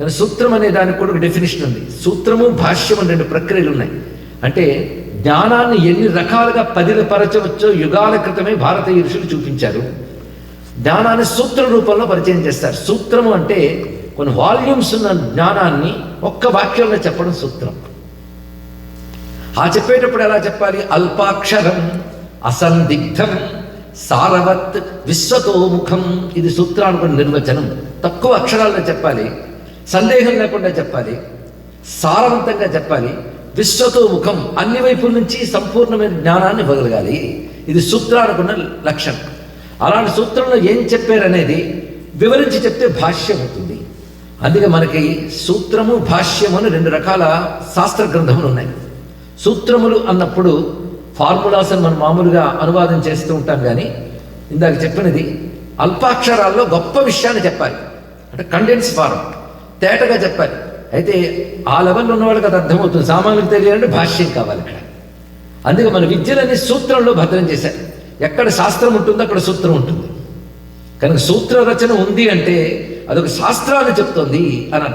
కానీ సూత్రం అనే దానికి కూడా ఒక డెఫినేషన్ ఉంది. సూత్రము భాష్యం అని రెండు ప్రక్రియలు ఉన్నాయి. అంటే జ్ఞానాన్ని ఎన్ని రకాలుగా పదిలపరచవచ్చో యుగాల క్రితమే భారతీయ ఋషులు చూపించారు. జ్ఞానాన్ని సూత్ర రూపంలో పరిచయం చేస్తారు. సూత్రము అంటే కొన్ని వాల్యూమ్స్ ఉన్న జ్ఞానాన్ని ఒక్క వాక్యంలో చెప్పడం సూత్రం. ఆ చెప్పేటప్పుడు ఎలా చెప్పాలి? అల్పాక్షరం అసందిగ్ధం సారవత్ విశ్వతోముఖం. ఇది సూత్రానికి నిర్వచనం. తక్కువ అక్షరాల్లో చెప్పాలి. సందేహం లేకుండా చెప్పాలి సారవంతంగా చెప్పాలి విశ్వతో ముఖం అన్ని వైపుల నుంచి సంపూర్ణమైన జ్ఞానాన్ని ఇవ్వగలగాలి. ఇది సూత్రానుకున్న లక్షణం. అలాంటి సూత్రంలో ఏం చెప్పారనేది వివరించి చెప్తే భాష్యం అవుతుంది. అందుకే మనకి సూత్రము భాష్యము అని రెండు రకాల శాస్త్ర గ్రంథములు ఉన్నాయి. సూత్రములు అన్నప్పుడు ఫార్ములాస్ని మనం మామూలుగా అనువాదం చేస్తూ ఉంటాం కానీ ఇందాక చెప్పినది అల్పాక్షరాల్లో గొప్ప విషయాన్ని చెప్పాలి. అంటే కండెన్స్ ఫార్మ్ తేటగా చెప్పాలి. అయితే ఆ లెవెల్లో ఉన్న వాళ్ళకి అది అర్థమవుతుంది. సామాన్యులకు తెలియాలంటే భాష్యం కావాలి ఇక్కడ. అందుకే మన విద్యలన్నీ సూత్రంలో భద్రం చేశారు. ఎక్కడ శాస్త్రం ఉంటుందో అక్కడ సూత్రం ఉంటుంది. కనుక సూత్ర రచన ఉంది అంటే అదొక శాస్త్రాన్ని చెప్తోంది అని